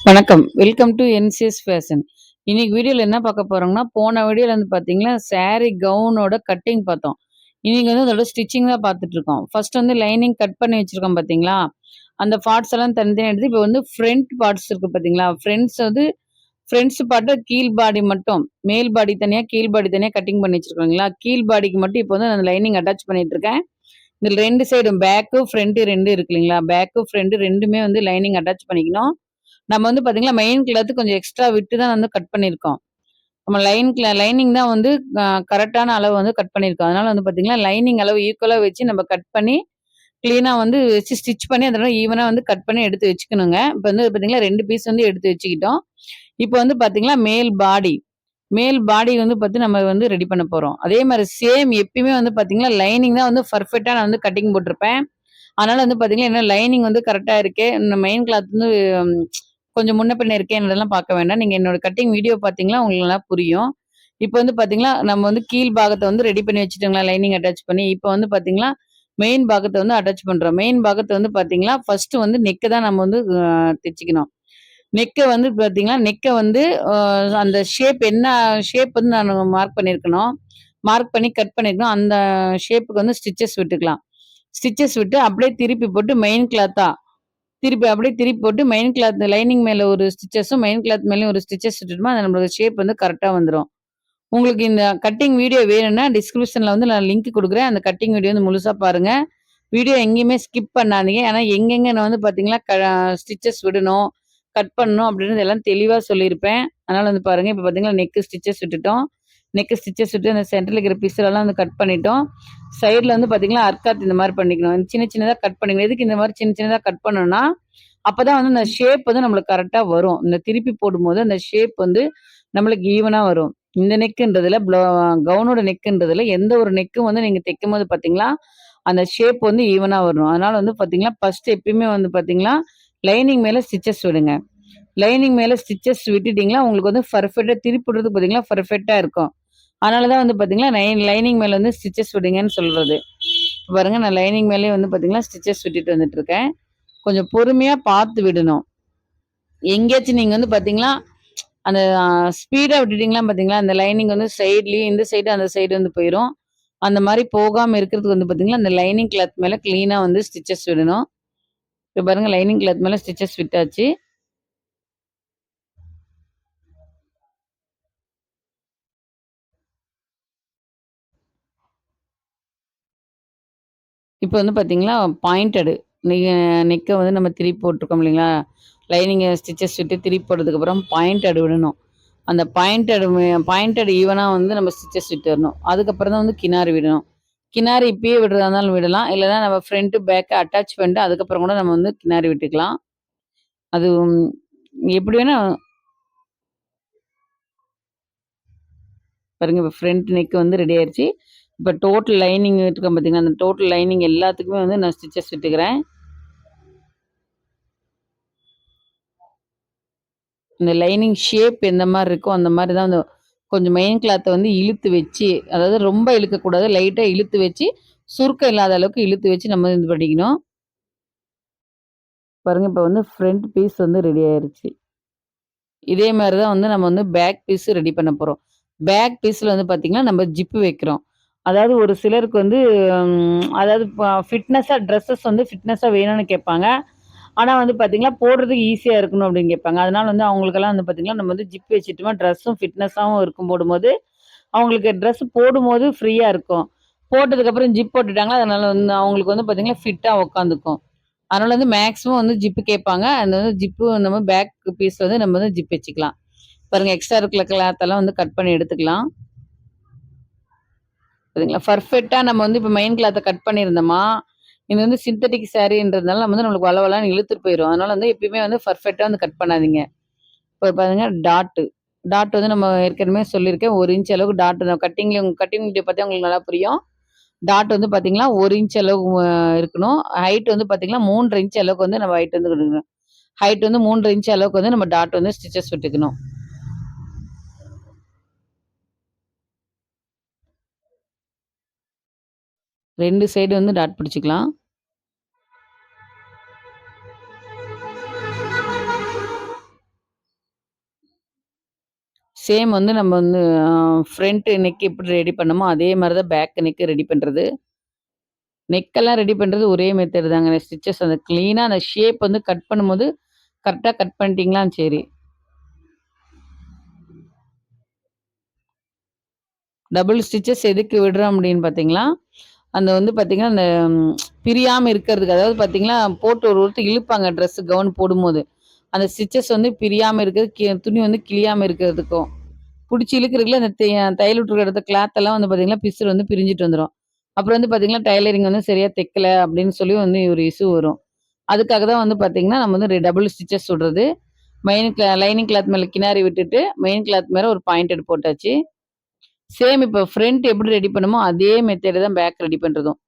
வணக்கம். Welcome to NCS fashion இன்னைக்கு வீடியோவில் என்ன பார்க்க போறோம்னா போன வீடியோவில் வந்து பார்த்தீங்கன்னா saree கவுனோட கட்டிங் பார்த்தோம். இன்னைக்கு வந்து அதோட ஸ்டிச்சிங் தான் பார்த்துட்டு இருக்கோம். ஃபர்ஸ்ட் வந்து லைனிங் கட் பண்ணி வச்சிருக்கோம் பார்த்தீங்களா அந்த பார்ட்ஸ் எல்லாம் தனித்தனியாக எடுத்து இப்போ வந்து ஃப்ரண்ட் பார்ட்ஸ் இருக்கு பார்த்தீங்களா ஃப்ரெண்ட்ஸ் வந்து ஃப்ரெண்ட்ஸ் பார்ட்டு கீழ் பாடி மட்டும் மேல் பாடி தனியாக கீழ் பாடி தனியாக கட்டிங் பண்ணி வச்சிருக்கோங்களா? கீழ் பாடிக்கு மட்டும் இப்போ வந்து அந்த லைனிங் அட்டாச் பண்ணிட்டு இருக்கேன். இதில் ரெண்டு சைடும் பேக்கு ஃப்ரண்ட்டு ரெண்டு இருக்கு இல்லைங்களா? பேக்கு ஃப்ரண்ட்டு ரெண்டுமே வந்து லைனிங் அட்டாச் பண்ணிக்கணும். நம்ம வந்து பார்த்தீங்கன்னா மெயின் கிளாத் கொஞ்சம் எக்ஸ்ட்ரா விட்டு தான் வந்து கட் பண்ணியிருக்கோம். நம்ம லைன் லைனிங் தான் வந்து கரெக்டான அளவு வந்து கட் பண்ணியிருக்கோம். அதனால வந்து பார்த்தீங்கன்னா லைனிங் அளவு ஈக்குவலாக வச்சு நம்ம கட் பண்ணி க்ளீனாக வந்து வச்சு ஸ்டிச் பண்ணி அதோட ஈவனாக வந்து கட் பண்ணி எடுத்து வச்சுக்கணுங்க. இப்போ வந்து பார்த்தீங்கன்னா ரெண்டு பீஸ் வந்து எடுத்து வச்சுக்கிட்டோம். இப்போ வந்து பார்த்தீங்கன்னா மேல் பாடி மேல் பாடி வந்து பார்த்து நம்ம வந்து ரெடி பண்ண போகிறோம் அதே மாதிரி சேம் எப்பயுமே வந்து பாத்தீங்கன்னா லைனிங் தான் வந்து பர்ஃபெக்டாக நான் வந்து கட்டிங் போட்டிருப்பேன். அதனால வந்து பார்த்தீங்கன்னா என்ன லைனிங் வந்து கரெக்டாக இருக்கு இந்த மெயின் கிளாத் வந்து கொஞ்சம் முன்ன பின்ன இருக்கேன்றதெல்லாம் பார்க்க வேண்டாம். நீங்கள் என்னோட கட்டிங் வீடியோ பார்த்தீங்களா உங்களுக்கு நல்லா புரியும். இப்போ வந்து பார்த்தீங்களா நம்ம வந்து கீழ் பாகத்தை வந்து ரெடி பண்ணி வச்சுட்டோங்களா லைனிங் அட்டாச் பண்ணி. இப்போ வந்து பார்த்தீங்களா மெயின் பாகத்தை வந்து அட்டாச் பண்ணுறோம் மெயின் பாகத்தை வந்து பார்த்தீங்களா ஃபர்ஸ்ட் வந்து நெக்கை தான் நம்ம வந்து தைச்சிக்கணும். நெக்கை வந்து பாத்தீங்கன்னா நெக்கை வந்து அந்த ஷேப் என்ன ஷேப் வந்து நான் மார்க் பண்ணியிருக்கணும். மார்க் பண்ணி கட் பண்ணியிருக்கணும். அந்த ஷேப்புக்கு வந்து ஸ்டிச்சஸ் விட்டுக்கலாம். ஸ்டிச்சஸ் விட்டு அப்படியே திருப்பி போட்டு மெயின் கிளாத்தா திருப்பி அப்படியே திருப்பி போட்டு மெயின் கிளாத் லைனிங் மேலே ஒரு ஸ்டிச்சஸும் மெயின் கிளாத் மேலேயும் ஒரு ஸ்டிச்சஸ் விட்டுட்டோமா அது நம்மளோட ஷேப் வந்து கரெக்டாக வந்துடும் உங்களுக்கு இந்த கட்டிங் வீடியோ வேணும்னா டிஸ்கிரிப்ஷனில் வந்து நான் லிங்க் கொடுக்குறேன். அந்த கட்டிங் வீடியோ வந்து முழுசாக பாருங்கள் வீடியோ எங்கேயுமே ஸ்கிப் பண்ணாதீங்க. ஏன்னா எங்கெங்கே நான் வந்து க ஸ்டிச்சஸ் விடணும் கட் பண்ணணும் அப்படின்னு எல்லாம் தெளிவாக சொல்லியிருப்பேன். அதனால் வந்து பாருங்கள் இப்போ பார்த்தீங்கன்னா நெக்கு ஸ்டிச்சஸ் விட்டுட்டோம். நெக்கு ஸ்டிச்சஸ் விட்டு அந்த சென்டரில் இருக்கிற piece வந்து கட் பண்ணிட்டோம். சைடில் வந்து பார்த்தீங்கன்னா அர்க்காத் இந்த மாதிரி பண்ணிக்கணும். சின்ன சின்னதாக கட் பண்ணிக்கணும். எதுக்கு இந்த மாதிரி சின்ன சின்னதாக கட் பண்ணணும்னா அப்பதான் வந்து அந்த ஷேப் வந்து நம்மளுக்கு கரெக்டாக வரும். இந்த திருப்பி போடும்போது அந்த ஷேப் வந்து நம்மளுக்கு ஈவனாக வரும். இந்த நெக்குன்றதுல கவுனோட நெக்குன்றதுல எந்த ஒரு நெக்கும் வந்து நீங்கள் தைக்கும் போது பார்த்தீங்களா அந்த ஷேப் வந்து ஈவனாக வரும். அதனால வந்து பார்த்தீங்களா ஃபர்ஸ்ட் எப்பயுமே வந்து பார்த்தீங்களா லைனிங் மேலே ஸ்டிச்சஸ் விடுங்க. லைனிங் மேலே ஸ்டிச்சஸ் விட்டுட்டீங்களா உங்களுக்கு வந்து பர்ஃபெக்டாக திருப்பிடுறதுக்கு பார்த்தீங்களா பர்ஃபெக்டாக இருக்கும். அதனாலதான் வந்து பாத்தீங்கன்னா லைனிங் மேலே வந்து ஸ்டிச்சஸ் விடுங்கன்னு சொல்கிறது இப்ப பாருங்க நான் லைனிங் மேலேயே வந்து பார்த்தீங்கன்னா ஸ்டிச்சஸ் விட்டுட்டு வந்துட்டு இருக்கேன் கொஞ்சம் பொறுமையாக பார்த்து விடணும். எங்கேயாச்சும் நீங்கள் வந்து பார்த்தீங்கன்னா அந்த ஸ்பீடாக விட்டுட்டீங்களா பார்த்தீங்களா அந்த லைனிங் வந்து சைட்லேயும் இந்த சைடு அந்த சைடு வந்து போயிடும் அந்த மாதிரி போகாமல் இருக்கிறதுக்கு வந்து பார்த்தீங்கன்னா அந்த லைனிங் கிளாத் மேலே க்ளீனாக வந்து ஸ்டிச்சஸ் விடணும். இப்போ பாருங்கள் லைனிங் கிளாத் மேலே ஸ்டிச்சஸ் விட்டாச்சு. இப்போ வந்து பார்த்திங்கன்னா பாயிண்டடு நீங்க நெக்கை வந்து நம்ம திருப்பி போட்டிருக்கோம் இல்லைங்களா? லைனிங்கை ஸ்டிச்சஸ் விட்டு திருப்பி போடுறதுக்கப்புறம் அப்புறம் விடணும். அந்த பாயிண்டட் பாயிண்டட் ஈவனாக வந்து நம்ம ஸ்டிச்சஸ் விட்டு வரணும் அதுக்கப்புறம் தான் வந்து கிணறு விடணும். கிணறு இப்பயே விடுறதா இருந்தாலும் விடலாம். இல்லைன்னா நம்ம ஃப்ரண்ட்டு பேக்கை அட்டாச் பண்ணிட்டு அதுக்கப்புறம் கூட நம்ம வந்து கிணறு விட்டுக்கலாம். அது எப்படி வேணால் பாருங்க இப்போ ஃப்ரண்ட் நெக் வந்து ரெடி ஆயிடுச்சு இப்போ டோட்டல் லைனிங் இருக்கோம் பார்த்தீங்கன்னா அந்த டோட்டல் லைனிங் எல்லாத்துக்குமே வந்து நான் ஸ்டிச்சஸ் விட்டுக்கிறேன். இந்த லைனிங் ஷேப் எந்த மாதிரி இருக்கோ அந்த மாதிரி தான் அந்த கொஞ்சம் மெயின் கிளாத்தை வந்து இழுத்து வச்சு அதாவது ரொம்ப இழுக்கக்கூடாது லைட்டாக இழுத்து வச்சு சுருக்கம் இல்லாத அளவுக்கு இழுத்து வச்சு நம்ம இது பண்ணிக்கணும். பாருங்க இப்போ வந்து ஃப்ரண்ட் பீஸ் வந்து ரெடி ஆயிருச்சு. இதே மாதிரி தான் வந்து நம்ம வந்து பேக் பீஸ் ரெடி பண்ண போகிறோம் பேக் பீஸில் வந்து பார்த்திங்கன்னா நம்ம ஜிப்பு வைக்கிறோம். அதாவது ஒரு சிலருக்கு வந்து அதாவது ஃபிட்னஸாக ட்ரெஸ்ஸஸ் வந்து ஃபிட்னஸாக வேணும்னு கேட்பாங்க. ஆனால் வந்து பார்த்தீங்கன்னா போடுறதுக்கு ஈஸியாக இருக்கணும் அப்படின்னு கேட்பாங்க. அதனால வந்து அவங்களுக்கெல்லாம் வந்து பார்த்தீங்கன்னா நம்ம வந்து ஜிப் வச்சுட்டோமா ட்ரெஸ்ஸும் ஃபிட்னஸாகவும் இருக்கும் போடும்போது அவங்களுக்கு ட்ரெஸ் போடும்போது ஃப்ரீயாக இருக்கும். போட்டதுக்கப்புறம் ஜிப் போட்டுட்டாங்களா அதனால வந்து அவங்களுக்கு வந்து பார்த்தீங்கன்னா ஃபிட்டாக உட்காந்துக்கும் அதனால வந்து மேக்ஸிமம் வந்து ஜிப்பு கேட்பாங்க. அந்த வந்து ஜிப்பு நம்ம பேக் பீஸ் வந்து நம்ம வந்து ஜிப் வச்சுக்கலாம். பாருங்க எக்ஸ்ட்ரா இருக்கிற கிளாத்தெல்லாம் வந்து கட் பண்ணி எடுத்துக்கலாம். சரிங்களா பர்ஃபெக்டாக நம்ம வந்து இப்போ மெயின் கிளாத்தை கட் பண்ணியிருந்தோமா இது வந்து சிந்தட்டிக் சாரீன்றதுனால நம்ம வந்து நம்மளுக்கு வளவலான்னு இழுத்துட்டு போயிடும் அதனால வந்து எப்பயுமே வந்து பர்ஃபெக்டாக வந்து கட் பண்ணாதீங்க. இப்போ பாருங்க டாட்டு டாட் வந்து நம்ம ஏற்கனவே சொல்லியிருக்கேன் ஒரு இன்ச் அளவுக்கு டாட் கட்டிங்ல கட்டிங் வீடியோ பார்த்தா உங்களுக்கு நல்லா புரியும். டாட் வந்து பார்த்தீங்கன்னா ஒரு இன்ச் அளவுக்கு இருக்கணும். ஹைட் வந்து பார்த்தீங்கன்னா மூன்றரை இன்ச் அளவுக்கு வந்து நம்ம ஹைட் வந்து கொடுக்கணும். ஹைட் வந்து மூன்றரை இன்ச் அளவுக்கு வந்து நம்ம டாட் வந்து ஸ்டிச்சஸ் விட்டுக்கணும். ரெண்டு சைடு வந்து டாட் பிடிச்சிக்கலாம். சேம் வந்து நம்ம வந்து ஃப்ரண்ட் நெக் எப்படி ரெடி பண்ணமோ அதே மாதிரி தான் பேக் நெக்கு ரெடி பண்ணுறது நெக்கெல்லாம் ரெடி பண்ணுறது ஒரே மெத்தட் தாங்க. ஸ்டிச்சஸ் அந்த க்ளீனாக அந்த ஷேப் வந்து கட் பண்ணும்போது கரெக்டாக கட் பண்ணிட்டீங்களா சரி. டபுள் ஸ்டிச்சஸ் எதுக்கு விடுறோம் அப்படின்னு பார்த்தீங்களா அந்த வந்து பார்த்தீங்கன்னா அந்த பிரியாமல் இருக்கிறதுக்கு அதாவது பார்த்தீங்கன்னா போட்டு ஒரு ஒருத்தர் இழுப்பாங்க ட்ரெஸ்ஸு கவுன் போடும்போது. அந்த ஸ்டிச்சஸ் வந்து பிரியாமல் இருக்கிறது துணி வந்து கிளியாமல் இருக்கிறதுக்கும். பிடிச்சி இழுக்கிறதுல அந்த தையல் விட்டுருக்க இடத்த கிளாத்தெல்லாம் வந்து பார்த்தீங்கன்னா பிசுறு வந்து பிரிஞ்சுட்டு வந்துடும் அப்புறம் வந்து பார்த்தீங்கன்னா டைலரிங் வந்து சரியாக தைக்கல அப்படின்னு சொல்லி வந்து ஒரு இஷ்யூ வரும். அதுக்காக தான் வந்து பார்த்தீங்கன்னா நம்ம வந்து டபுள் ஸ்டிச்சஸ் விடுறது மெயின் கிளா லைனிங் கிளாத் மேலே கிணாரி விட்டுட்டு மெயின் கிளாத் மேலே ஒரு பாயிண்டட் போட்டாச்சு. சேம் இப்போ ஃப்ரண்ட் எப்படி ரெடி பண்ணுமோ அதே மெத்தேடு தான் பேக் ரெடி பண்ணுறதும்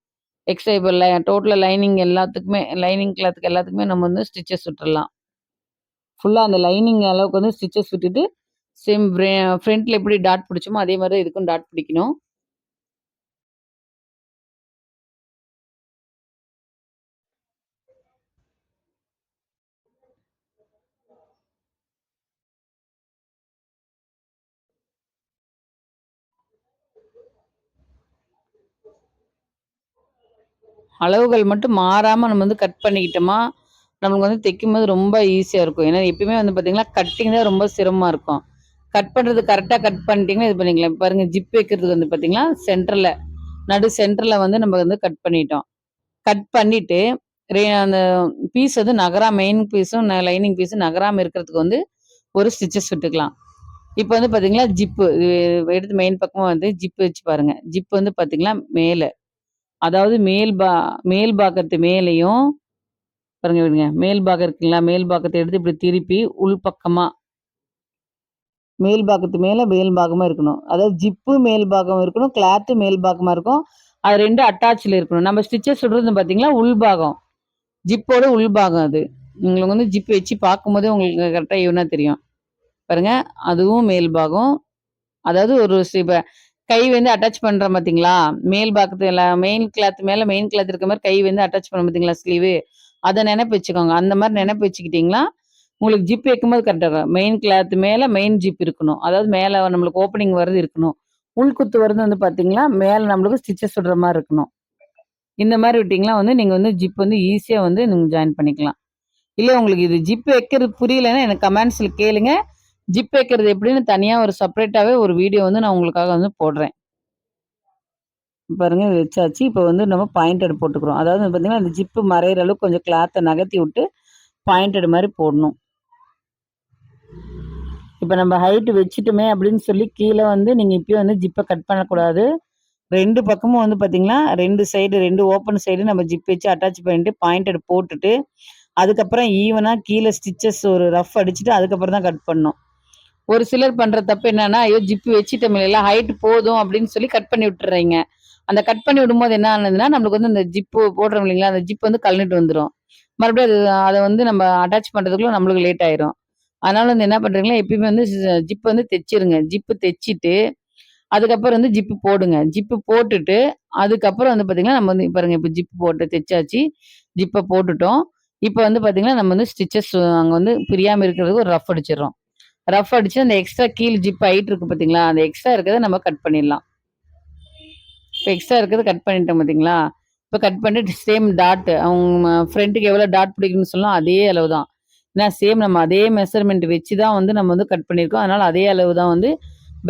எக்ஸ்ட்ரா இப்போ டோட்டலாக லைனிங் எல்லாத்துக்குமே லைனிங் கிளாத்துக்கு எல்லாத்துக்குமே நம்ம வந்து ஸ்டிச்சஸ் விட்டுடலாம் ஃபுல்லாக அந்த லைனிங் அளவுக்கு வந்து ஸ்டிச்சஸ் விட்டுட்டு சேம் ஃப்ரண்ட்டில் எப்படி டாட் பிடிச்சோமோ அதே மாதிரி இதுக்கும் டாட் பிடிக்கணும். அளவுகள் மட்டும் மாறாமல் நம்ம வந்து கட் பண்ணிக்கிட்டோமா நம்மளுக்கு வந்து தைக்கும்போது ரொம்ப ஈஸியாக இருக்கும். ஏன்னா எப்பயுமே வந்து பார்த்தீங்கன்னா கட்டிங் தான் ரொம்ப சிரமமாக இருக்கும். கட் பண்ணுறது கரெக்டாக கட் பண்ணிட்டீங்கன்னா இது பண்ணிக்கலாம். பாருங்கள் ஜிப் வைக்கிறதுக்கு வந்து பார்த்தீங்கன்னா சென்டரில் நடு சென்டரில் வந்து நம்ம வந்து கட் பண்ணிட்டோம். கட் பண்ணிவிட்டு அந்த பீஸ் வந்து நகரா மெயின் பீஸும் லைனிங் பீஸும் நகராமல் இருக்கிறதுக்கு வந்து ஒரு ஸ்டிச்சஸ் விட்டுக்கலாம். இப்போ வந்து பார்த்தீங்களா ஜிப்பு எடுத்து மெயின் பக்கமாக வந்து ஜிப்பு வச்சு பாருங்கள் ஜிப் வந்து பார்த்திங்கன்னா மேலே. அதாவது மேல் பா மேல் பாக்கத்து மேலேயும் பாருங்க விடுங்க மேல் பாக்கம் இருக்குங்களா? மேல் பாக்கத்தை எடுத்து இப்படி திருப்பி உள்பக்கமாக மேல் பாக்கத்து மேலே மேல் பாகமாக இருக்கணும். அதாவது ஜிப்பு மேல் பாகம் இருக்கணும் கிளாத்து மேல் பாகமாக இருக்கும். அது ரெண்டு அட்டாச்சில் இருக்கணும். நம்ம ஸ்டிச்சஸ் சொல்கிறது பார்த்தீங்களா உள்பாகம் ஜிப்போட உள்பாகம் அது. உங்களுக்கு வந்து ஜிப் வச்சு பார்க்கும்போதே உங்களுக்கு கரெக்டாக இவனா தெரியும். பாருங்க அதுவும் மேல் பாகம். அதாவது ஒரு இப்போ கை வந்து அட்டாச் பண்ணுறோம் பார்த்தீங்களா மேல் பாக்கத்துல மெயின் கிளாத் மேலே மெயின் கிளாத் இருக்க மாதிரி கை வந்து அட்டாச் பண்ண பார்த்தீங்களா ஸ்லீவு அதை நினைப்பு வச்சுக்கோங்க. அந்த மாதிரி நினைப்பு வச்சுக்கிட்டிங்களா? உங்களுக்கு ஜிப் வைக்கும்போது கரெக்டாக இருக்கும். மெயின் கிளாத் மேலே மெயின் ஜிப் இருக்கணும். அதாவது மேலே நம்மளுக்கு ஓப்பனிங் வருது இருக்கணும். உள்குத்து வருது வந்து பார்த்தீங்களா மேலே நம்மளுக்கு ஸ்டிச்சஸ் விடுற மாதிரி இருக்கணும். இந்த மாதிரி விட்டிங்களா வந்து நீங்கள் வந்து ஜிப் வந்து ஈஸியாக வந்து நீங்கள் ஜாயின் பண்ணிக்கலாம். இல்லை உங்களுக்கு இது ஜிப் வைக்கிறது புரியலன்னா எனக்கு கமெண்ட்ஸில் கேளுங்கள் ஜிப் வைக்கிறது எப்படின்னு தனியாக ஒரு செப்பரேட்டாகவே ஒரு வீடியோ வந்து நான் உங்களுக்காக வந்து போடுறேன். பாருங்கள் வச்சாச்சு. இப்போ வந்து நம்ம பாயிண்டட் போட்டுக்கிறோம். அதாவது பார்த்திங்கன்னா அந்த ஜிப்பு மறையிற அளவுக்கு கொஞ்சம் கிளாத்தை நகர்த்தி விட்டு பாயிண்டட் மாதிரி போடணும். இப்போ நம்ம ஹைட்டு வச்சுட்டுமே அப்படின்னு சொல்லி கீழே வந்து நீங்கள் இப்போயும் வந்து ஜிப்பை கட் பண்ணக்கூடாது. ரெண்டு பக்கமும் வந்து பார்த்தீங்கன்னா ரெண்டு சைடு ரெண்டு ஓப்பன் சைடு நம்ம ஜிப் வச்சு அட்டாச் பண்ணிட்டு பாயிண்டட் போட்டுட்டு அதுக்கப்புறம் ஈவனாக கீழே ஸ்டிச்சஸ் ஒரு ரஃப் அடிச்சுட்டு அதுக்கப்புறம் தான் கட் பண்ணணும். ஒரு சிலர் பண்ற தப்பு என்னன்னா ஐயோ ஜிப்பு வச்சுட்டோம் இல்லையா ஹைட் போதும் அப்படின்னு சொல்லி கட் பண்ணி விட்டுறீங்க அந்த கட் பண்ணி விடும்போது என்ன ஆனதுன்னா நம்மளுக்கு வந்து அந்த ஜிப்பு போடுறோம் இல்லைங்களா அந்த ஜிப் வந்து கலந்துட்டு வந்துடும் மறுபடியும் அது அதை வந்து நம்ம அட்டாச் பண்ணுறதுக்குள்ள நம்மளுக்கு லேட் ஆயிரும். அதனால வந்து என்ன பண்றீங்களா எப்பயுமே வந்து ஜிப்பு வந்து தைச்சிருங்க. ஜிப்பு தைச்சிட்டு அதுக்கப்புறம் வந்து ஜிப்பு போடுங்க. ஜிப்பு போட்டுட்டு அதுக்கப்புறம் வந்து பார்த்தீங்கன்னா நம்ம வந்து பாருங்க இப்போ ஜிப்பு போட்டு தைச்சாச்சு ஜிப்பை போட்டுட்டோம். இப்போ வந்து பார்த்தீங்கன்னா நம்ம வந்து ஸ்டிச்சஸ் அங்கே வந்து பிரியாமல் இருக்கிறதுக்கு ஒரு ரஃப் அடிச்சிடறோம். ரஃப் அடிச்சு அந்த எக்ஸ்ட்ரா கீழ் ஜிப் ஆகிட்டு இருக்கு பார்த்தீங்களா அந்த எக்ஸ்ட்ரா இருக்கிறத நம்ம கட் பண்ணிடலாம். இப்போ எக்ஸ்ட்ரா இருக்கிறத கட் பண்ணிட்டோம் பார்த்தீங்களா இப்போ கட் பண்ணிட்டு சேம் டாட் அவங்க ஃப்ரெண்டுக்கு எவ்வளோ டாட் பிடிக்குன்னு சொல்லலாம் அதே அளவு தான் ஏன்னா சேம் நம்ம அதே மெஷர்மெண்ட் வச்சு தான் வந்து நம்ம வந்து கட் பண்ணியிருக்கோம். அதனால் அதே அளவு தான் வந்து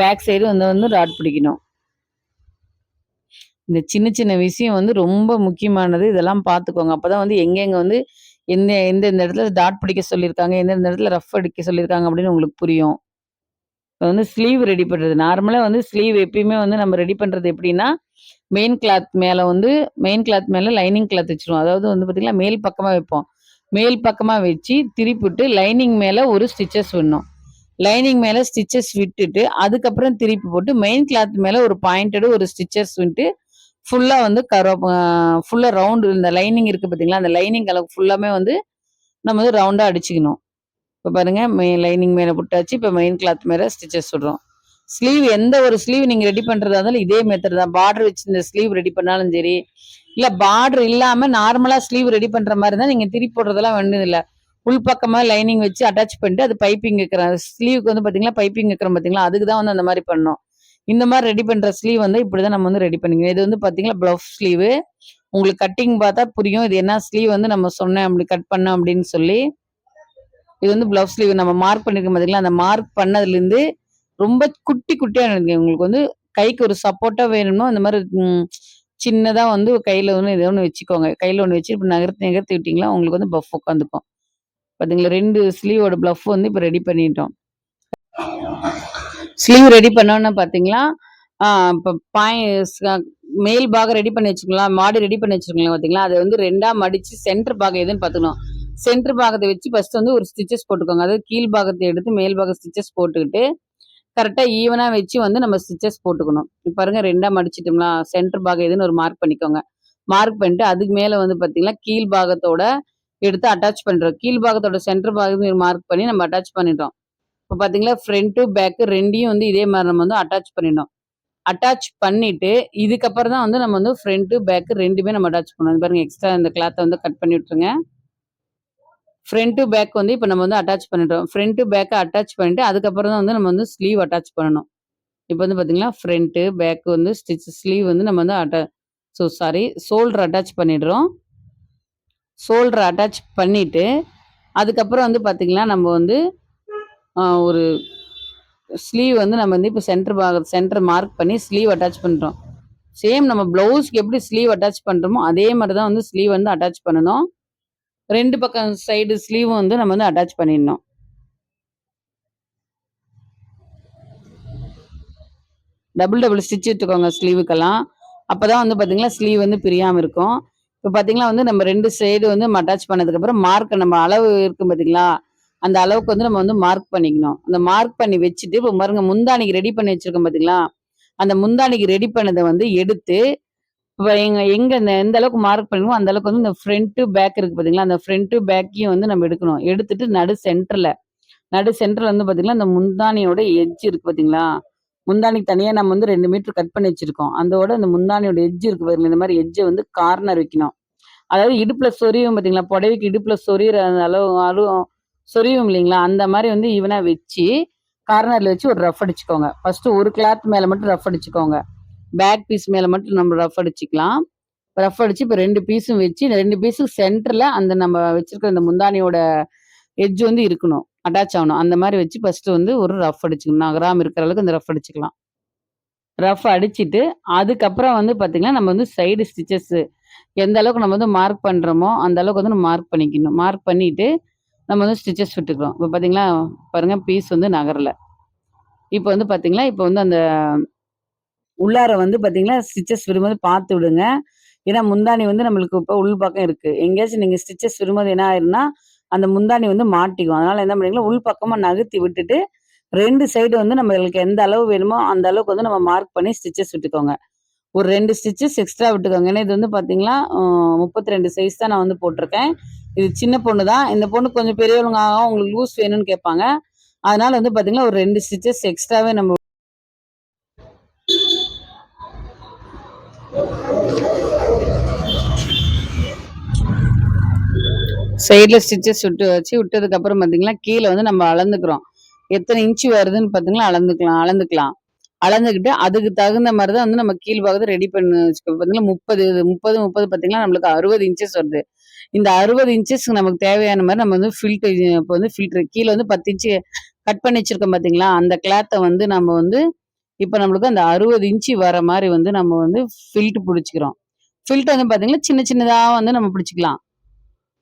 பேக் சைடு வந்து வந்து டாட் பிடிக்கணும். இந்த சின்ன சின்ன விஷயம் வந்து ரொம்ப முக்கியமானது. இதெல்லாம் பார்த்துக்கோங்க. அப்போ தான் வந்து எங்கெங்கே வந்து எந்த எந்த இந்த இடத்துல டாட் பிடிக்க சொல்லியிருக்காங்க எந்தெந்த இடத்துல ரஃப் அடிக்க சொல்லியிருக்காங்க அப்படின்னு உங்களுக்கு புரியும். இப்போ வந்து ஸ்லீவ் ரெடி பண்ணுறது நார்மலாக வந்து ஸ்லீவ் எப்பயுமே வந்து நம்ம ரெடி பண்ணுறது எப்படின்னா மெயின் கிளாத் மேலே வந்து மெயின் கிளாத் மேலே லைனிங் கிளாத் வச்சுருவோம். அதாவது வந்து பார்த்திங்கன்னா மேல் பக்கமாக வைப்போம். மேல் பக்கமாக வச்சு திருப்பிட்டு லைனிங் மேலே ஒரு ஸ்டிச்சஸ் விடணும். லைனிங் மேலே ஸ்டிச்சஸ் விட்டுட்டு அதுக்கப்புறம் திருப்பி போட்டு மெயின் கிளாத் மேலே ஒரு பாயிண்டடு ஒரு ஸ்டிச்சஸ் விட்டு ஃபுல்லாக வந்து கரோ ஃபுல்லாக ரவுண்டு இந்த லைனிங் இருக்குது பார்த்தீங்களா அந்த லைனிங் அளவு ஃபுல்லாமே வந்து நம்ம வந்து ரவுண்டாக அடிச்சுக்கணும். இப்போ பாருங்கள் மெயின் லைனிங் மேலே புட்டாச்சு. இப்போ மெயின் கிளாத் மேலே ஸ்டிச்சஸ் விடுறோம். ஸ்லீவ் எந்த ஒரு ஸ்லீவ் நீங்கள் ரெடி பண்ணுறதா இருந்தாலும் இதே மெத்தட் தான். பார்டர் வச்சு இந்த ஸ்லீவ் ரெடி பண்ணாலும் சரி இல்லை பார்டர் இல்லாமல் நார்மலாக ஸ்லீவ் ரெடி பண்ணுற மாதிரி இருந்தால் நீங்கள் திருப்பி போடுறதெல்லாம் வேண்டியது இல்லை. உள்பக்கமாக லைனிங் வச்சு அட்டாச் பண்ணிட்டு அது பைப்பிங் வைக்கிறேன். ஸ்லீவுக்கு வந்து பார்த்தீங்களா பைப்பிங் வைக்கிறோம் பார்த்தீங்களா அதுக்கு தான் வந்து அந்த மாதிரி பண்ணோம். இந்த மாதிரி ரெடி பண்ற ஸ்லீவ் வந்து இப்படிதான் நம்ம வந்து ரெடி பண்ணிக்கணும். இது வந்து பாத்தீங்களா ப்ளவுஸ் ஸ்லீவ் உங்களுக்கு கட்டிங் பார்த்தா புரியும். இது என்ன ஸ்லீவ் வந்து நம்ம சொன்னேன் அப்படி கட் பண்ணோம் அப்படின்னு சொல்லி. இது வந்து ப்ளவுஸ் ஸ்லீவ் நம்ம மார்க் பண்ணிருக்கோம் பாத்தீங்களா அந்த மார்க் பண்ணதுல இருந்து ரொம்ப குட்டி குட்டியா இருக்கு. உங்களுக்கு வந்து கைக்கு ஒரு சப்போர்ட்டா வேணும்னா அந்த மாதிரி சின்னதாக சின்னதா வந்து கையில ஒன்று இதை ஒன்று வச்சுக்கோங்க. கையில ஒன்று வச்சு இப்படி நகர்த்தி நகர்த்தி விட்டீங்களா உங்களுக்கு வந்து பஃப் உட்காந்துக்கும். பாத்தீங்களா ரெண்டு ஸ்லீவோட ப்ளஃப் வந்து இப்போ ரெடி பண்ணிட்டோம். ஸ்லீவ் ரெடி பண்ணோன்னு பார்த்தீங்களா இப்போ பாய் மேல் பாகம் ரெடி பண்ணி வச்சுக்கலாம் மாடு ரெடி பண்ணி வச்சுருக்கலாம் பார்த்தீங்களா அதை வந்து ரெண்டாக மடித்து சென்டர் பாகம் எதுன்னு பார்த்துக்கணும் சென்டர் பாகத்தை வச்சு ஃபர்ஸ்ட் வந்து ஒரு ஸ்டிச்சஸ் போட்டுக்கோங்க. அதாவது கீழ் பாகத்தை எடுத்து மேல் பாகம் ஸ்டிச்சஸ் போட்டுக்கிட்டு கரெக்டாக ஈவனாக வச்சு வந்து நம்ம ஸ்டிச்சஸ் போட்டுக்கணும். இப்போ பாருங்க ரெண்டாக மடிச்சிட்டோம்னா சென்டர் பாகம் எதுன்னு ஒரு மார்க் பண்ணிக்கோங்க. மார்க் பண்ணிட்டு அதுக்கு மேலே வந்து பார்த்தீங்கன்னா கீழ் பாகத்தோட எடுத்து அட்டாச் பண்ணுறோம் கீழ் பாகத்தோட சென்டர் பாகத்தையும் மார்க் பண்ணி நம்ம அட்டாச் பண்ணிட்டோம். இப்போ பார்த்தீங்களா ஃப்ரண்ட் டு பேக் ரெண்டையும் வந்து இதே மாதிரி நம்ம வந்து அட்டாச் பண்ணிடணும். அட்டாச் பண்ணிட்டு இதுக்கப்புறம் தான் வந்து நம்ம வந்து ஃப்ரண்ட் டு பேக் ரெண்டுமே நம்ம அட்டாச் பண்ணணும். பாருங்க எக்ஸ்ட்ரா இந்த கிளாத்தை வந்து கட் பண்ணி விட்ருங்க ஃப்ரண்ட் டு பேக் வந்து இப்போ நம்ம வந்து அட்டாச் பண்ணிட்டோம். ஃப்ரண்ட் டு பேக்கை அட்டாச் பண்ணிட்டு அதுக்கப்புறம் தான் வந்து நம்ம வந்து ஸ்லீவ் அட்டாச் பண்ணணும். இப்போ வந்து பார்த்தீங்கன்னா ஃப்ரண்ட்டு பேக் வந்து ஸ்டிச் ஸ்லீவ் வந்து நம்ம வந்து அட்டா ஸோ சாரி ஷோல்டர் அட்டாச் பண்ணிடுறோம். ஷோல்டர் அட்டாச் பண்ணிவிட்டு அதுக்கப்புறம் வந்து பார்த்தீங்கன்னா நம்ம வந்து ஒரு ஸ்லீவ் வந்து நம்ம வந்து இப்போ சென்டர் பாக சென்டர் மார்க் பண்ணி ஸ்லீவ் அட்டாச் பண்ணுறோம் சேம் நம்ம ப்ளவுஸ்க்கு எப்படி ஸ்லீவ் அட்டாச் பண்ணுறோமோ அதே மாதிரி தான் வந்து ஸ்லீவ் வந்து அட்டாச் பண்ணணும். ரெண்டு பக்கம் சைடு ஸ்லீவும் வந்து நம்ம வந்து அட்டாச் பண்ணிடணும். டபுள் டபுள் ஸ்டிச் எடுத்துக்கோங்க ஸ்லீவுக்கெல்லாம் அப்பதான் வந்து பார்த்தீங்களா ஸ்லீவ் வந்து பிரியாமல் இருக்கும். இப்போ பார்த்தீங்களா வந்து நம்ம ரெண்டு சைடு வந்து அட்டாச் பண்ணதுக்கப்புறம் மார்க் நம்ம அளவு இருக்கும் பார்த்தீங்களா அந்த அளவுக்கு வந்து நம்ம வந்து மார்க் பண்ணிக்கணும். அந்த மார்க் பண்ணி வச்சுட்டு இப்போ பாருங்க முந்தானிக்கு ரெடி பண்ணி வச்சிருக்கோம் பார்த்தீங்களா அந்த முந்தானிக்கு ரெடி பண்ணதை வந்து எடுத்து இப்போ எங்க எங்க இந்த எந்த அளவுக்கு மார்க் பண்ணுவோம் அந்த அளவுக்கு வந்து இந்த ஃப்ரண்ட் பேக் இருக்கு பார்த்தீங்களா அந்த ஃப்ரண்ட் பேக்கையும் வந்து நம்ம எடுக்கணும். எடுத்துட்டு நடு சென்டர்ல நடு சென்டர்ல வந்து பார்த்தீங்கன்னா இந்த முந்தானியோட எஜ் இருக்கு பார்த்தீங்களா முந்தானிக்கு தனியாக நம்ம வந்து ரெண்டு மீட்டர் கட் பண்ணி வச்சிருக்கோம். அதோட அந்த முந்தானியோட எஜ் இருக்கு பாருங்க இந்த மாதிரி எஜ்ஜை வந்து கார்னர் வைக்கணும். அதாவது இடுப்புல சொரியும் பார்த்தீங்களா புடவைக்கு இடுப்புல சொரியிற அந்த அளவு அளவு சொரியும் இல்லைங்களா? அந்த மாதிரி வந்து ஈவனா வச்சு கார்னரில் வச்சு ஒரு ரஃப் அடிச்சுக்கோங்க. ஃபர்ஸ்ட் ஒரு கிளாத் மேலே மட்டும் ரஃப் அடிச்சுக்கோங்க. பேக் பீஸ் மேலே மட்டும் நம்ம ரஃப் அடிச்சுக்கலாம். ரஃப் அடிச்சு இப்போ ரெண்டு பீஸும் வச்சு ரெண்டு பீஸும் சென்டரில் அந்த நம்ம வச்சிருக்கிற இந்த முந்தானியோட எட்ஜ் வந்து இருக்கணும். அட்டாச் ஆகணும். அந்த மாதிரி வச்சு ஃபர்ஸ்ட் வந்து ஒரு ரஃப் அடிச்சுக்கணும். நகராம இருக்கிற அளவுக்கு அந்த ரஃப் அடிச்சுக்கலாம். ரஃப் அடிச்சிட்டு அதுக்கப்புறம் வந்து பார்த்திங்கன்னா நம்ம வந்து சைடு ஸ்டிச்சஸ் எந்த அளவுக்கு நம்ம வந்து மார்க் பண்ணுறோமோ அந்த அளவுக்கு வந்து நம்ம மார்க் பண்ணிக்கணும். மார்க் பண்ணிட்டு நம்ம வந்து ஸ்டிச்சஸ் விட்டுக்கிறோம். இப்போ பார்த்தீங்களா பாருங்கள் பீஸ் வந்து நகரல. இப்போ வந்து பார்த்தீங்களா இப்போ வந்து அந்த உள்ளார வந்து பார்த்தீங்களா ஸ்டிச்சஸ் விடும்போது பார்த்து விடுங்க. ஏன்னா முந்தானி வந்து நம்மளுக்கு இப்போ உள் பக்கம் இருக்குது எங்கேயாச்சும் நீங்கள் ஸ்டிச்சஸ் விடும்போது என்ன ஆயிரும்னா அந்த முந்தானி வந்து மாட்டிக்கும். அதனால் என்ன பண்ணுறீங்களா உள் பக்கமாக நகர்த்தி விட்டுட்டு ரெண்டு சைடு வந்து நம்மளுக்கு எந்த அளவு வேணுமோ அந்த அளவுக்கு வந்து நம்ம மார்க் பண்ணி ஸ்டிச்சஸ் விட்டுக்கோங்க. ஒரு ரெண்டு ஸ்டிச்சஸ் எக்ஸ்ட்ரா விட்டுக்கோங்க. ஏன்னா இது வந்து பார்த்தீங்களா முப்பத்தி ரெண்டு சைஸ் தான் நான் வந்து போட்டிருக்கேன். இது சின்ன பொண்ணு தான் இந்த பொண்ணு கொஞ்சம் பெரியவங்க ஆகும் உங்களுக்கு லூஸ் வேணும்னு கேட்பாங்க. அதனால வந்து பார்த்தீங்கன்னா ஒரு ரெண்டு ஸ்டிச்சஸ் எக்ஸ்ட்ராவே நம்ம சைடில் ஸ்டிச்சஸ் விட்டு வச்சு விட்டதுக்கப்புறம் பார்த்தீங்கன்னா கீழே வந்து நம்ம அளந்துக்கிறோம். எத்தனை இன்ச்சு வருதுன்னு பார்த்தீங்கன்னா அளந்துக்கலாம் அளந்துக்கலாம். அளந்துக்கிட்டு அதுக்கு தகுந்த மாதிரி தான் வந்து நம்ம கீழ்பாகத்தை ரெடி பண்ணி வச்சுக்கோ. பார்த்தீங்கன்னா முப்பது முப்பது முப்பது பார்த்தீங்கன்னா நம்மளுக்கு அறுபது இன்ச்சஸ் வருது. இந்த அறுபது இன்ச்சஸ் நமக்கு தேவையான மாதிரி நம்ம வந்து ஃபில்டர் இப்போ வந்து ஃபில்டர் கீழே வந்து பத்து இன்ச்சு கட் பண்ணி வச்சிருக்கோம் பார்த்தீங்களா அந்த கிளாத்தை வந்து நம்ம வந்து இப்போ நம்மளுக்கு அந்த அறுபது இன்ச்சு வர மாதிரி வந்து நம்ம வந்து ஃபில்ட் பிடிச்சிக்கிறோம். ஃபில்ட் வந்து பார்த்தீங்கன்னா சின்ன சின்னதாக வந்து நம்ம பிடிச்சிக்கலாம்.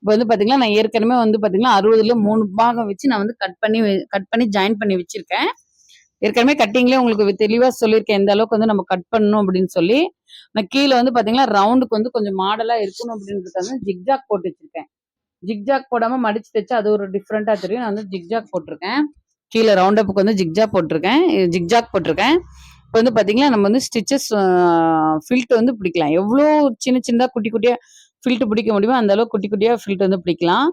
இப்போ வந்து பாத்தீங்கன்னா நான் ஏற்கனவே வந்து பார்த்தீங்கன்னா அறுபதுல மூணு பாகம் வச்சு நான் வந்து கட் பண்ணி கட் பண்ணி ஜாயின் பண்ணி வச்சிருக்கேன். ஏற்கனவே கட்டிங்லேயே உங்களுக்கு தெளிவாக சொல்லியிருக்கேன் எந்த அளவுக்கு வந்து நம்ம கட் பண்ணணும் அப்படின்னு சொல்லி. நான் கீழே வந்து பார்த்தீங்கன்னா ரவுண்டுக்கு வந்து கொஞ்சம் மாடலாக இருக்கணும் அப்படின்றதுக்காக ஜிக்ஜாக் போட்டு வச்சிருக்கேன். ஜிக்ஜாக் போடாமல் மடிச்சு தைச்சா அது ஒரு டிஃப்ரெண்ட்டாக தெரியும். நான் வந்து ஜிக்ஜாக் போட்டிருக்கேன். கீழே ரவுண்ட் அப்புக்கு வந்து ஜிக்ஜாக் போட்டிருக்கேன். ஜிக்ஜாக் போட்டிருக்கேன். இப்போ வந்து பார்த்தீங்கன்னா நம்ம வந்து ஸ்டிச்சஸ் ஃபில்ட் வந்து பிடிக்கலாம். எவ்வளோ சின்ன சின்னதாக குட்டி குட்டியாக ஃபில்ட் பிடிக்க முடியுமோ அந்த அளவுக்கு குட்டி குட்டியாக ஃபில்ட் வந்து பிடிக்கலாம்.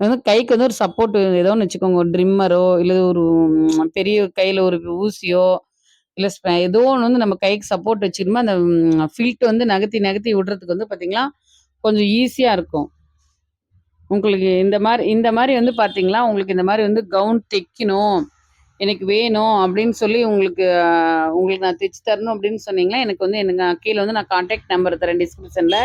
வந்து கைக்கு வந்து ஒரு சப்போர்ட் ஏதோ ஒன்று வச்சுக்கோங்க. ஒரு ட்ரிம்மரோ இல்லை ஒரு பெரிய கையில் ஒரு ஊசியோ இல்லை ஏதோ ஒன்று வந்து நம்ம கைக்கு சப்போர்ட் வச்சுக்கணுமோ அந்த ஃபில்ட் வந்து நகர்த்தி நகர்த்தி விடுறதுக்கு வந்து பார்த்தீங்களா கொஞ்சம் ஈஸியாக இருக்கும். உங்களுக்கு இந்த மாதிரி இந்த மாதிரி வந்து பார்த்தீங்களா, உங்களுக்கு இந்த மாதிரி வந்து கவுன் தைக்கணும், எனக்கு வேணும் அப்படின்னு சொல்லி உங்களுக்கு உங்களுக்கு நான் தைச்சு தரணும் அப்படின்னு சொன்னீங்கன்னா, எனக்கு வந்து எனக்கு கீழ வந்து நான் கான்டாக்ட் நம்பர் தரேன் டிஸ்கிரிப்ஷனில்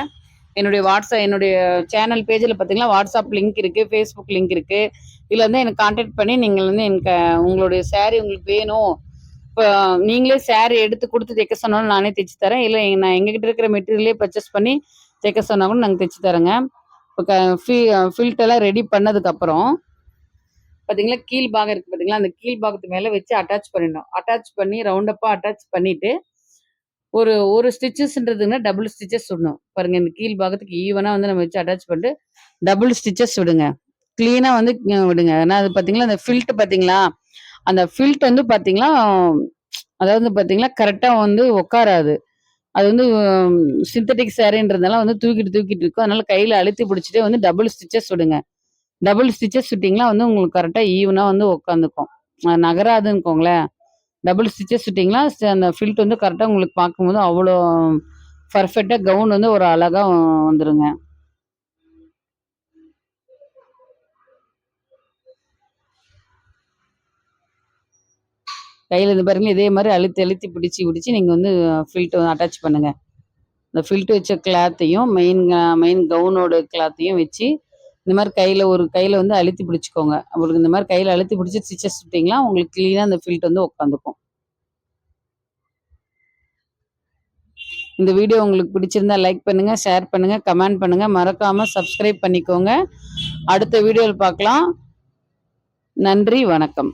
என்னுடைய வாட்ஸ்அப் என்னுடைய சேனல் பேஜில் பார்த்தீங்கன்னா, வாட்ஸ்அப் லிங்க் இருக்குது ஃபேஸ்புக் லிங்க் இருக்குது இதில் வந்து எனக்கு காண்டாக்ட் பண்ணி நீங்கள் வந்து எனக்கு உங்களுடைய சேரீ உங்களுக்கு வேணும். இப்போ நீங்களே சேரீ எடுத்து கொடுத்து தைக்க சொன்னாலும் நானே தைச்சி தரேன். இல்லை நான் எங்ககிட்ட இருக்கிற மெட்டீரியலே பர்ச்சேஸ் பண்ணி தைக்க சொன்னால் கூட நாங்கள் தச்சு தரேங்க. இப்போ க ஃபி ஃபில்டெல்லாம் ரெடி பண்ணதுக்கப்புறம் பார்த்தீங்களா, கீழ் பாகம் இருக்குது பார்த்தீங்களா, அந்த கீழ் பாகத்து மேலே வச்சு அட்டாச் பண்ணிடணும். அட்டாச் பண்ணி ரவுண்டப்பாக அட்டாச் பண்ணிவிட்டு ஒரு ஒரு ஸ்டிச்சஸ்ன்றதுன்னா டபுள் ஸ்டிச்சஸ் விடணும். பாருங்க இந்த கீழ் பாகத்துக்கு ஈவனாக வந்து நம்ம வச்சு அட்டாச் பண்ணிட்டு, டபுள் ஸ்டிச்சஸ் விடுங்க. கிளீனாக வந்து விடுங்க. ஏன்னா அது பார்த்தீங்களா, அந்த ஃபில்ட் பார்த்தீங்களா, அந்த ஃபில்ட் வந்து பார்த்தீங்களா, அதாவது பார்த்தீங்களா, கரெக்டாக வந்து உட்காராது. அது வந்து சிந்தட்டிக் சேரீன்றதெல்லாம் வந்து தூக்கிட்டு தூக்கிட்டு இருக்கும். அதனால கையில் அழுத்தி பிடிச்சிட்டே வந்து டபுள் ஸ்டிச்சஸ் விடுங்க. டபுள் ஸ்டிச்சஸ் விட்டிங்களா வந்து உங்களுக்கு கரெக்டாக ஈவனாக வந்து உட்காந்துக்கும். நகராதுன்னுக்கோங்களேன். டபுள் ஸ்டிச்சஸ் விட்டிங்களா அந்த ஃபில்ட் வந்து கரெக்டாக உங்களுக்கு பார்க்கும்போது அவ்வளோ பர்ஃபெக்டாக கவுன் வந்து ஒரு அழகாக வந்துருங்க. கையில் இந்த பாருங்கள் இதே மாதிரி அழுத்தி அழுத்தி பிடிச்சி பிடிச்சு நீங்கள் வந்து ஃபில்ட் வந்து அட்டாச் பண்ணுங்கள் இந்த ஃபில்ட் வச்ச கிளாத்தையும் மெயின் மெயின் கவுனோட கிளாத்தையும் வச்சு, இந்த மாதிரி கையில் ஒரு கையில் வந்து அழுத்தி பிடிச்சிக்கோங்க உங்களுக்கு இந்த மாதிரி கையில் அழுத்தி பிடிச்சி ஸ்டிச்சஸ் விட்டிங்களா உங்களுக்கு க்ளீனாக அந்த ஃபில்ட் வந்து உட்காந்துக்கும். இந்த வீடியோ உங்களுக்கு பிடிச்சிருந்தா லைக் பண்ணுங்க, ஷேர் பண்ணுங்க, கமெண்ட் பண்ணுங்க. மறக்காம சப்ஸ்கிரைப் பண்ணிக்கோங்க. அடுத்த வீடியோவில் பார்க்கலாம். நன்றி, வணக்கம்.